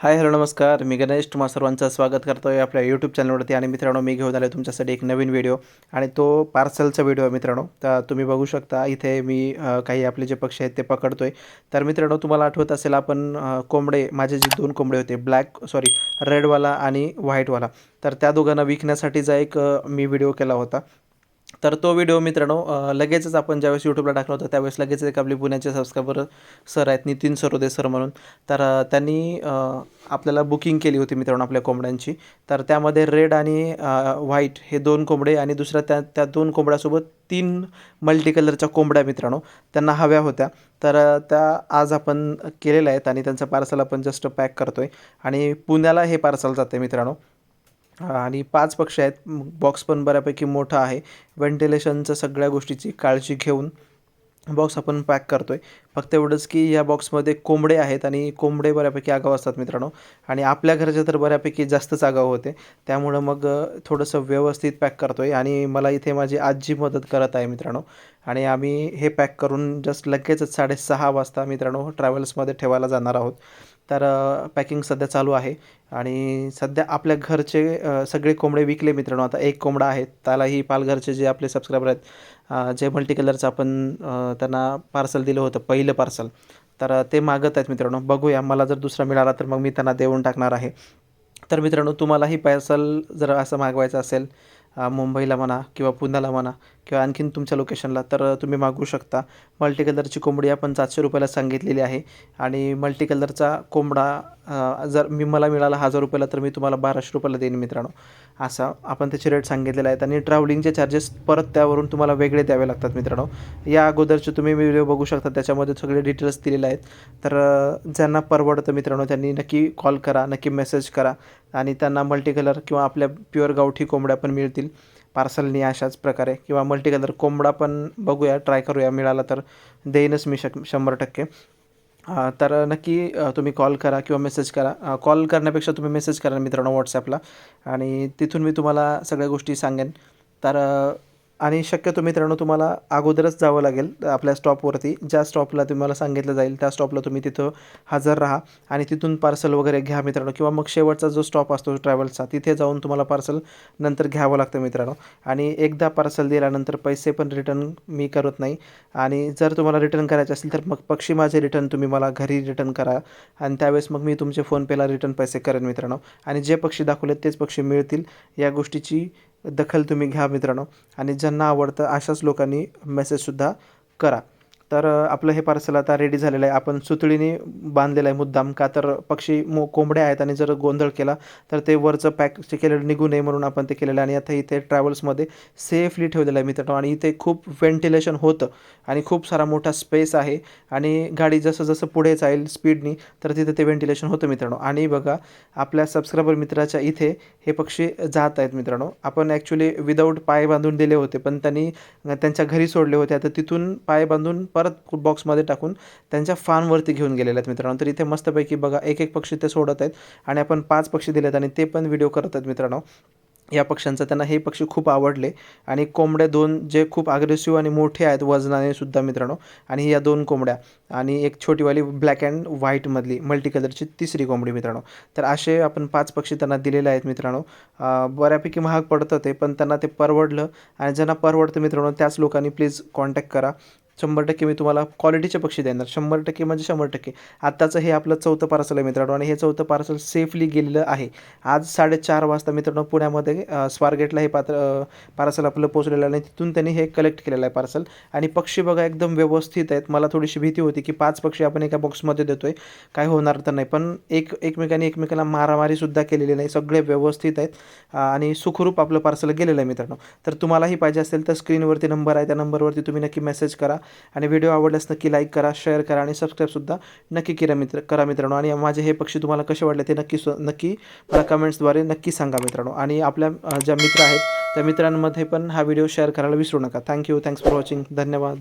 Hi hello नमस्कार. मी गणेश तुम्हा सर्वांचं स्वागत करतो आहे आपल्या यूट्यूब चॅनलवरती आणि मित्रांनो मी घेऊन आलो तुमच्यासाठी एक नवीन व्हिडिओ आणि तो पार्सलचा व्हिडिओ आहे मित्रांनो. तर तुम्ही बघू शकता इथे मी काही आपले जे पक्षी आहेत ते पकडतो आहे तर मित्रांनो तुम्हाला आठवत असेल आपण कोंबडे माझे जे दोन कोंबडे होते ब्लॅक सॉरी रेडवाला आणि व्हाईटवाला तर त्या दोघांना विकण्यासाठीचा एक मी व्हिडिओ केला होता. तर तो व्हिडिओ मित्रांनो लगेचच आपण ज्यावेळेस यूट्यूबला टाकला होता त्यावेळेस लगेच एक आपले पुण्याचे सबस्क्रायबर सर आहेत नितीन सरोदे सर म्हणून. तर त्यांनी आपल्याला बुकिंग केली होती मित्रांनो आपल्या कोंबड्यांची. तर त्यामध्ये रेड आणि व्हाईट हे दोन कोंबडे आणि दुसऱ्या त्या त्या दोन कोंबड्यासोबत तीन मल्टी कलरच्या कोंबड्या मित्रांनो त्यांना हव्या होत्या. तर त्या आज आपण केलेल्या आहेत आणि त्यांचं पार्सल आपण जस्ट पॅक करतो आहे आणि पुण्याला हे पार्सल जाते मित्रांनो. आणि पाच पक्षी आहेत. बॉक्स पण बऱ्यापैकी मोठा आहे. व्हेंटिलेशनचं सगळ्या गोष्टीची काळजी घेऊन बॉक्स आपण पॅक करतो आहे फक्त एवढंच की या बॉक्समध्ये कोंबडे आहेत आणि कोंबडे बऱ्यापैकी आगाव असतात मित्रांनो. आणि आपल्या घरचे तर बऱ्यापैकी जास्तच आगाव होते. त्यामुळं मग थोडंसं व्यवस्थित पॅक करतो आहे आणि मला इथे माझी आजी मदत करत आहे मित्रांनो. आणि आम्ही हे पॅक करून जस्ट लगेचच साडेसहा वाजता मित्रांनो ट्रॅव्हल्समध्ये ठेवायला जाणार आहोत. तर पॅकिंग सध्या चालू आहे. आणि सध्या आपल्या घरचे सगळे कोंबडे विकले मित्रांनो. आता एक कोंबडा आहे त्यालाही पालघरचे जे आपले सबस्क्रायबर आहेत जे मल्टी कलरचं आपण त्यांना पार्सल दिलं होतं पहिलं पार्सल तर ते मागत आहेत मित्रांनो. बघूया मला जर दुसरा मिळाला तर मग मी त्यांना देऊन टाकणार आहे. तर मित्रांनो तुम्हालाही पार्सल जर असं मागवायचं असेल मुंबईला म्हणा किंवा पुण्याला म्हणा किंवा आणखीन तुमच्या लोकेशनला तर तुम्ही मागवू शकता. मल्टी कलरची कोंबडी आपण सातशे रुपयाला सांगितलेली आहे. आणि मल्टी कलरचा कोंबडा जर मी मला मिळाला हजार रुपयाला तर मी तुम्हाला बाराशे रुपयाला देईन मित्रांनो. असा आपण त्याचे रेट सांगितलेले आहेत. आणि ट्रॅव्हलिंगचे चार्जेस परत त्यावरून तुम्हाला वेगळे द्यावे लागतात मित्रांनो. या अगोदरचे तुम्ही व्हिडिओ बघू शकता. त्याच्यामध्ये सगळे डिटेल्स दिलेले आहेत. तर ज्यांना परवडतं मित्रांनो त्यांनी नक्की कॉल करा नक्की मेसेज करा. आणि त्यांना मल्टी कलर किंवा आपल्या प्युअर गावठी कोंबड्या पण मिळतील. पार्सलनी अशाच प्रकारे. किंवा मल्टी कलर कोंबडा पण बघूया ट्राय करूया. मिळाला तर देईनच मी शक शंभर टक्के. तर नक्की तुम्ही कॉल करा किंवा मेसेज करा. कॉल करण्यापेक्षा तुम्ही मेसेज करा मित्रांनो व्हॉट्सॲपला आणि तिथून मी तुम्हाला सगळ्या गोष्टी सांगेन. तर आणि शक्यतो मित्रांनो तुम्हाला अगोदरच जावं लागेल आपल्या स्टॉपवरती. ज्या स्टॉपला तुम्हाला सांगितलं जाईल त्या स्टॉपला तुम्ही तिथं हजर राहा आणि तिथून पार्सल वगैरे घ्या मित्रांनो. किंवा मग शेवटचा जो स्टॉप असतो ट्रॅव्हल्सचा तिथे जाऊन तुम्हाला पार्सल नंतर घ्यावं लागतं मित्रांनो. आणि एकदा पार्सल दिल्यानंतर पैसे पण रिटर्न मी करत नाही. आणि जर तुम्हाला रिटर्न करायचे असेल तर मग पक्षी माझे रिटर्न तुम्ही मला घरी रिटर्न करा. आणि त्यावेळेस मग मी तुमचे फोनपेला रिटर्न पैसे करेन मित्रांनो. आणि जे पक्षी दाखवलेत तेच पक्षी मिळतील. या गोष्टीची दखल तुम्ही घ्या मित्रांनो. आणि ज्यांना आवडतं अशाच लोकांनी मेसेजसुद्धा करा. तर आपलं हे पार्सल आता रेडी झालेलं आहे. आपण सुतळीने बांधलेलं आहे मुद्दाम का तर पक्षी मो कोंबड्या आहेत आणि जर गोंधळ केला तर ते वरचं पॅक केलेलं निघू नये म्हणून आपण ते केलेलं आहे. आणि आता इथे ट्रॅव्हल्समध्ये सेफली ठेवलेलं आहे मित्रांनो आणि इथे खूप व्हेंटिलेशन होतं आणि खूप सारा मोठा स्पेस आहे. आणि गाडी जसं जसं पुढे जाईल स्पीडनी तर तिथे ते व्हेंटिलेशन होतं मित्रांनो. आणि बघा आपल्या सबस्क्रायबर मित्राच्या इथे हे पक्षी जात आहेत मित्रांनो. आपण ॲक्च्युली विदाऊट पाय बांधून दिले होते पण त्यांनी त्यांच्या घरी सोडले होते. आता तिथून पाय बांधून परत बॉक्समध्ये टाकून त्यांच्या फार्मवरती घेऊन गेलेले आहेत मित्रांनो. तर इथे मस्तपैकी बघा एक एक पक्षी ते सोडत आहेत आणि आपण पाच पक्षी दिलेत आणि ते पण व्हिडिओ करत आहेत मित्रांनो. या पक्ष्यांचं त्यांना हे पक्षी खूप आवडले आणि कोंबड्या दोन जे खूप अग्रेसिव्ह आणि मोठे आहेत वजनाने सुद्धा मित्रांनो. आणि या दोन कोंबड्या आणि एक छोटीवाली ब्लॅक अँड व्हाईटमधली मल्टी कलरची तिसरी कोंबडी मित्रांनो. तर असे आपण पाच पक्षी त्यांना दिलेले आहेत मित्रांनो. बऱ्यापैकी महाग पडतं ते पण त्यांना ते परवडलं. आणि ज्यांना परवडतं मित्रांनो त्याच लोकांनी प्लीज कॉन्टॅक्ट करा. शंभर टक्के मी तुम्हाला क्वालिटीचे पक्षी देणार. शंभर टक्के म्हणजे शंभर टक्के. आत्ताचं हे आपलं चौथं पार्सल आहे मित्रांनो आणि हे चौथं पार्सल सेफली गेलेलं आहे. आज साडेचार वाजता मित्रांनो पुण्यामध्ये स्वारगेटला हे पात्र पार्सल आपलं पोचलेलं आणि तिथून त्यांनी हे कलेक्ट केलेलं आहे पार्सल आणि पक्षी बघा एकदम व्यवस्थित आहेत. मला थोडीशी भीती होती की पाच पक्षी आपण एका बॉक्समध्ये देतोय. काय होणार तर नाही. पण एक एकमेकांनी एकमेकांना मारामारीसुद्धा केलेली नाही. सगळे व्यवस्थित आहेत. आणि सुखरूप आपलं पार्सल गेलेलं आहे मित्रांनो. तर तुम्हालाही पाहिजे असेल तर स्क्रीनवरती नंबर आहे. त्या नंबरवरती तुम्ही नक्की मेसेज करा. आणि व्हिडिओ आवडल्यास नक्की लाईक करा शेअर करा आणि सबस्क्राईबसुद्धा नक्की करा मित्र करा मित्रांनो. आणि माझे हे पक्षी तुम्हाला कसे वाटले ते नक्की सु नक्की मला कमेंट्सद्वारे नक्की सांगा मित्रांनो. आणि आपल्या ज्या मित्र आहेत त्या मित्रांमध्ये पण हा व्हिडिओ शेअर करायला विसरू नका. थँक्यू थँक्स फॉर वॉचिंग धन्यवाद.